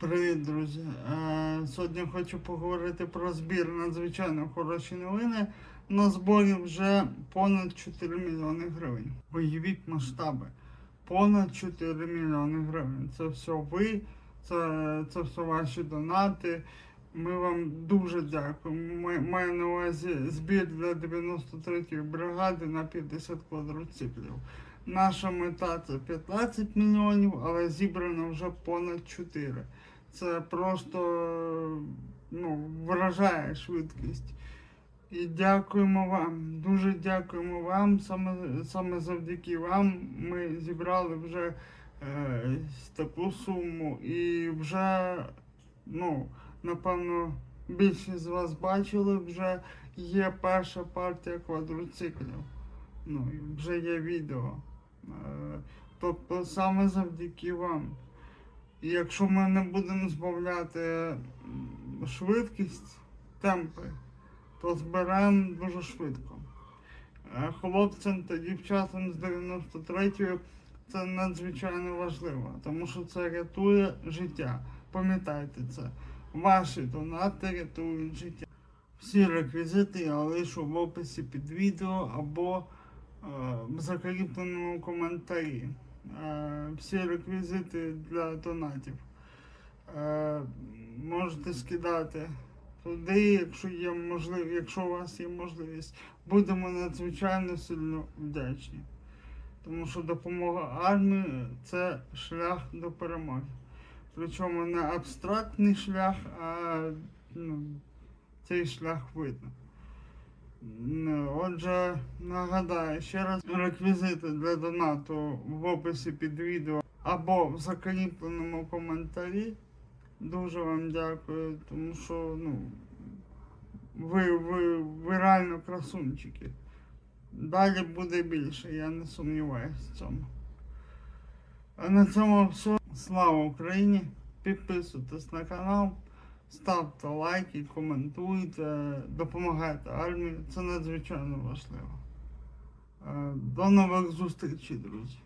Привіт, друзі! Е, Сьогодні хочу поговорити про збір надзвичайно хороші новини. На зборі вже понад 4 мільйони гривень. Уявіть масштаби. Понад 4 мільйони гривень. Це все ви, це, це все ваші донати. Ми вам дуже дякуємо. Ми- Маю на увазі збір для 93-ї бригади на 50 квадроциклів. Наша мета це 15 мільйонів, але зібрано вже понад 4. Це просто ну, вражає швидкість. І дякуємо вам. Дуже дякуємо вам. Саме, саме завдяки вам ми зібрали вже е, таку суму. І вже, ну, напевно, більшість з вас бачили, вже є перша партія квадроциклів. Ну, вже є відео. Тобто саме завдяки вам. І якщо ми не будемо збавляти швидкість, темпи, то зберемо дуже швидко. Е, Хлопцям та дівчатам з 93-ї це надзвичайно важливо, тому що це рятує життя. Пам'ятайте це. Ваші донати рятують життя. Всі реквізити я лишу в описі під відео або е, в закріпленому коментарі. Е, всі реквізити для донатів. Е, можете скидати туди, якщо є можливість, якщо у вас є можливість. Будемо надзвичайно сильно вдячні. Тому що допомога армії це шлях до перемоги. Причому не абстрактний шлях, а ну, цей шлях видно. Отже, нагадаю ще раз реквізити для донату в описі під відео або в закріпленому коментарі. Дуже вам дякую, тому що ну, ви, ви, ви реально красунчики. Далі буде більше, я не сумніваюся в цьому. А на цьому все. Слава Україні! Підписуйтесь на канал, ставте лайки, коментуйте, допомагайте армії. Це надзвичайно важливо. Е, До нових зустрічей, друзі!